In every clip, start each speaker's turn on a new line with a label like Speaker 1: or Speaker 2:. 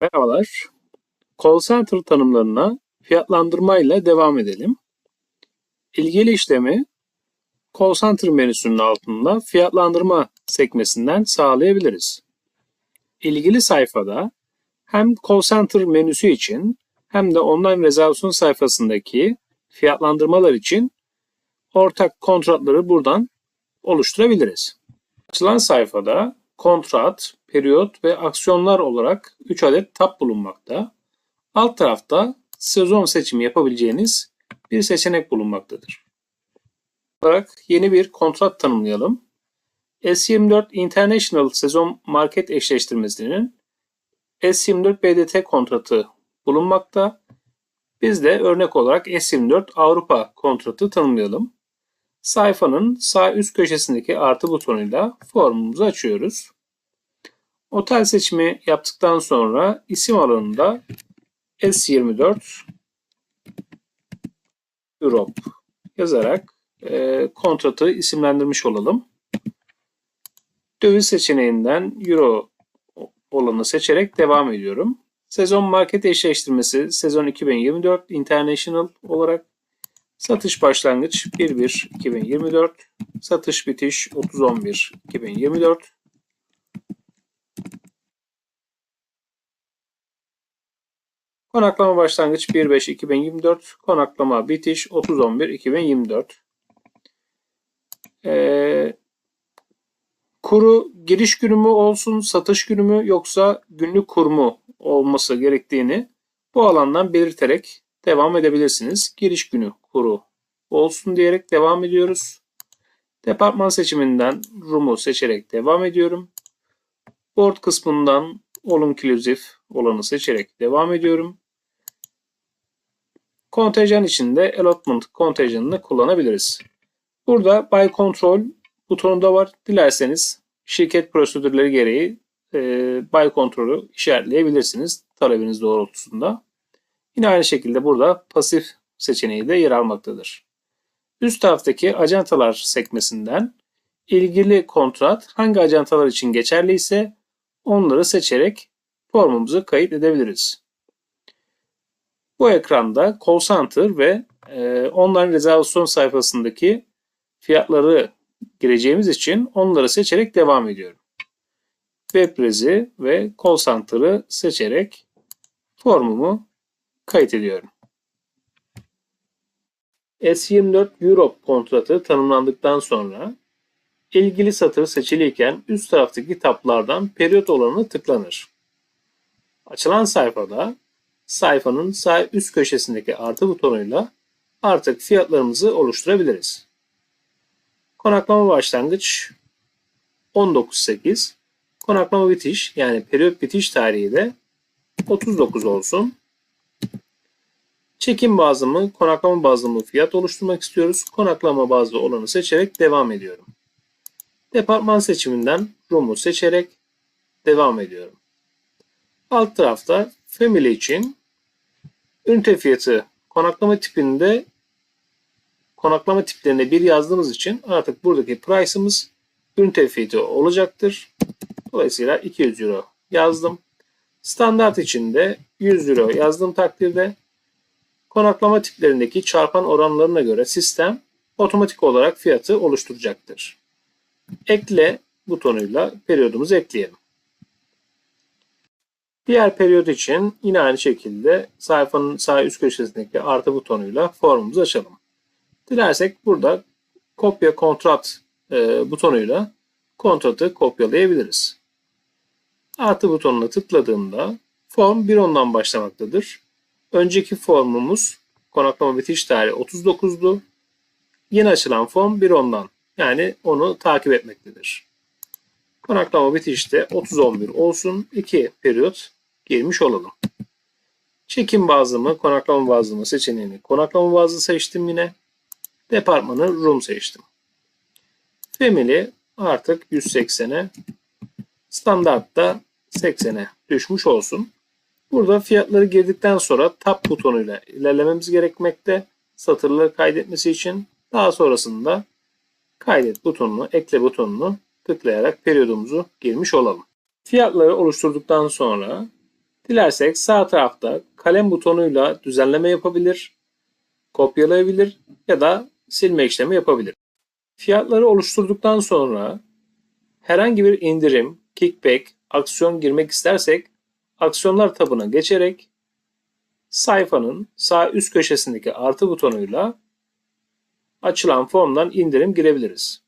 Speaker 1: Merhabalar. Call center tanımlarına fiyatlandırma ile devam edelim. İlgili işlemi Call center menüsünün altında fiyatlandırma sekmesinden sağlayabiliriz. İlgili sayfada hem Call center menüsü için hem de online rezervasyon sayfasındaki fiyatlandırmalar için ortak kontratları buradan oluşturabiliriz. Açılan sayfada kontrat, periyot ve aksiyonlar olarak 3 adet tab bulunmakta. Alt tarafta sezon seçimi yapabileceğiniz bir seçenek bulunmaktadır. Olarak yeni bir kontrat tanımlayalım. S24 International sezon market eşleştirmesinin S24 BDT kontratı bulunmakta. Biz de örnek olarak S24 Avrupa kontratı tanımlayalım. Sayfanın sağ üst köşesindeki artı butonuyla formumuzu açıyoruz. Otel seçimi yaptıktan sonra isim alanında S24 Europe yazarak e, kontratı isimlendirmiş olalım. Döviz seçeneğinden Euro olanı seçerek devam ediyorum. Sezon market eşleştirmesi sezon 2024 International olarak satış başlangıç 1-1-2024 satış bitiş 30-11-2024 Konaklama başlangıç 1-5-2024 konaklama bitiş 30-11-2024 ee, kuru giriş günü mü olsun, satış günü mü yoksa günlük kur mu olması gerektiğini bu alandan belirterek devam edebilirsiniz. Giriş günü kuru olsun diyerek devam ediyoruz. Departman seçiminden Room'u seçerek devam ediyorum. Board kısmından All Inclusive olanı seçerek devam ediyorum. Kontenjan içinde Allotment kontenjanını kullanabiliriz. Burada Buy Control butonu da var. Dilerseniz şirket prosedürleri gereği e, Buy Control'ü işaretleyebilirsiniz talebiniz doğrultusunda. Yine aynı şekilde burada pasif seçeneği de yer almaktadır. Üst taraftaki ajantalar sekmesinden ilgili kontrat hangi ajantalar için geçerli ise onları seçerek formumuzu kayıt edebiliriz. Bu ekranda call center ve e, online rezervasyon sayfasındaki fiyatları gireceğimiz için onları seçerek devam ediyorum. Web ve call center'ı seçerek formumu kayıt ediyorum. S24 Europe kontratı tanımlandıktan sonra ilgili satır seçiliyken üst taraftaki tablardan periyot olanı tıklanır. Açılan sayfada sayfanın sağ üst köşesindeki artı butonuyla artık fiyatlarımızı oluşturabiliriz. Konaklama başlangıç 19.8, konaklama bitiş yani periyot bitiş tarihi de 39 olsun. Çekim bazlı mı, konaklama bazlı mı fiyat oluşturmak istiyoruz. Konaklama bazlı olanı seçerek devam ediyorum. Departman seçiminden Room'u seçerek devam ediyorum. Alt tarafta Family için ünite fiyatı konaklama tipinde konaklama tiplerine bir yazdığımız için artık buradaki price'ımız ünite fiyatı olacaktır. Dolayısıyla 200 euro yazdım. Standart içinde 100 euro yazdığım takdirde konaklama tiplerindeki çarpan oranlarına göre sistem otomatik olarak fiyatı oluşturacaktır. Ekle butonuyla periyodumuzu ekleyelim. Diğer periyot için yine aynı şekilde sayfanın sağ üst köşesindeki artı butonuyla formumuzu açalım. Dilersek burada kopya kontrat e, butonuyla kontratı kopyalayabiliriz. Artı butonuna tıkladığımda form 1.10'dan başlamaktadır. Önceki formumuz konaklama bitiş tarihi 39'du. Yeni açılan form 1.10'dan yani onu takip etmektedir. Konaklama bitişte 30.11 olsun. 2 periyot girmiş olalım. Çekim bazlı mı, konaklama bazlı mı seçeneğini konaklama bazlı seçtim yine. Departmanı room seçtim. Family artık 180'e, standartta 80'e düşmüş olsun. Burada fiyatları girdikten sonra tab butonuyla ilerlememiz gerekmekte. Satırları kaydetmesi için daha sonrasında kaydet butonunu, ekle butonunu tıklayarak periyodumuzu girmiş olalım. Fiyatları oluşturduktan sonra Dilersek sağ tarafta kalem butonuyla düzenleme yapabilir, kopyalayabilir ya da silme işlemi yapabilir. Fiyatları oluşturduktan sonra herhangi bir indirim, kickback, aksiyon girmek istersek aksiyonlar tabına geçerek sayfanın sağ üst köşesindeki artı butonuyla açılan formdan indirim girebiliriz.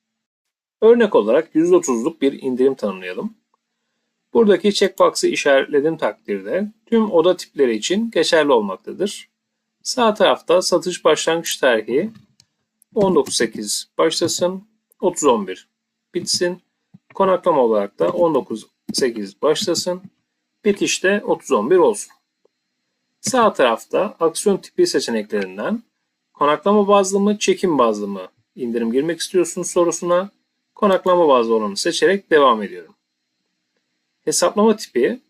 Speaker 1: Örnek olarak %30'luk bir indirim tanımlayalım. Buradaki checkbox'ı işaretlediğim takdirde tüm oda tipleri için geçerli olmaktadır. Sağ tarafta satış başlangıç tarihi 19.8 başlasın, 30.11 bitsin. Konaklama olarak da 19.8 başlasın, bitişte 30.11 olsun. Sağ tarafta aksiyon tipi seçeneklerinden konaklama bazlı mı, çekim bazlı mı indirim girmek istiyorsun sorusuna konaklama bazlı olanı seçerek devam ediyorum. Hesaplama tipi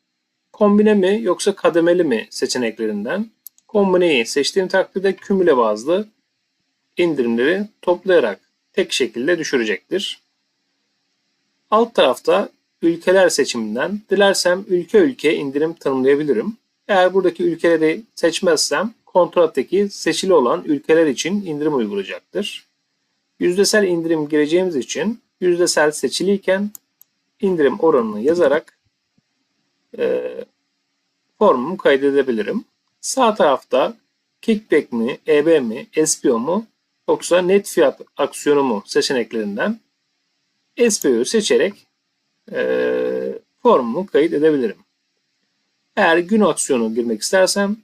Speaker 1: kombine mi yoksa kademeli mi seçeneklerinden kombineyi seçtiğim takdirde kümüle bazlı indirimleri toplayarak tek şekilde düşürecektir. Alt tarafta ülkeler seçiminden dilersem ülke ülke indirim tanımlayabilirim. Eğer buradaki ülkeleri seçmezsem kontrattaki seçili olan ülkeler için indirim uygulayacaktır. Yüzdesel indirim gireceğimiz için yüzdesel seçiliyken indirim oranını yazarak e, formumu kaydedebilirim. Sağ tarafta kickback mi, EB mi, SPO mu yoksa net fiyat aksiyonu mu seçeneklerinden SPO'yu seçerek e, formumu kayıt edebilirim. Eğer gün aksiyonu girmek istersem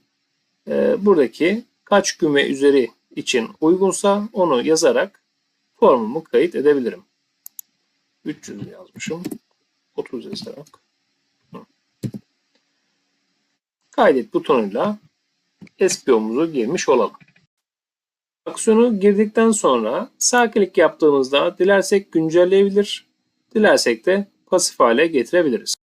Speaker 1: e, buradaki kaç gün ve üzeri için uygunsa onu yazarak formumu kayıt edebilirim. 300 yazmışım. 30 yazarak. Kaydet butonuyla SPO'muzu girmiş olalım. Aksiyonu girdikten sonra sağ klik yaptığımızda dilersek güncelleyebilir, dilersek de pasif hale getirebiliriz.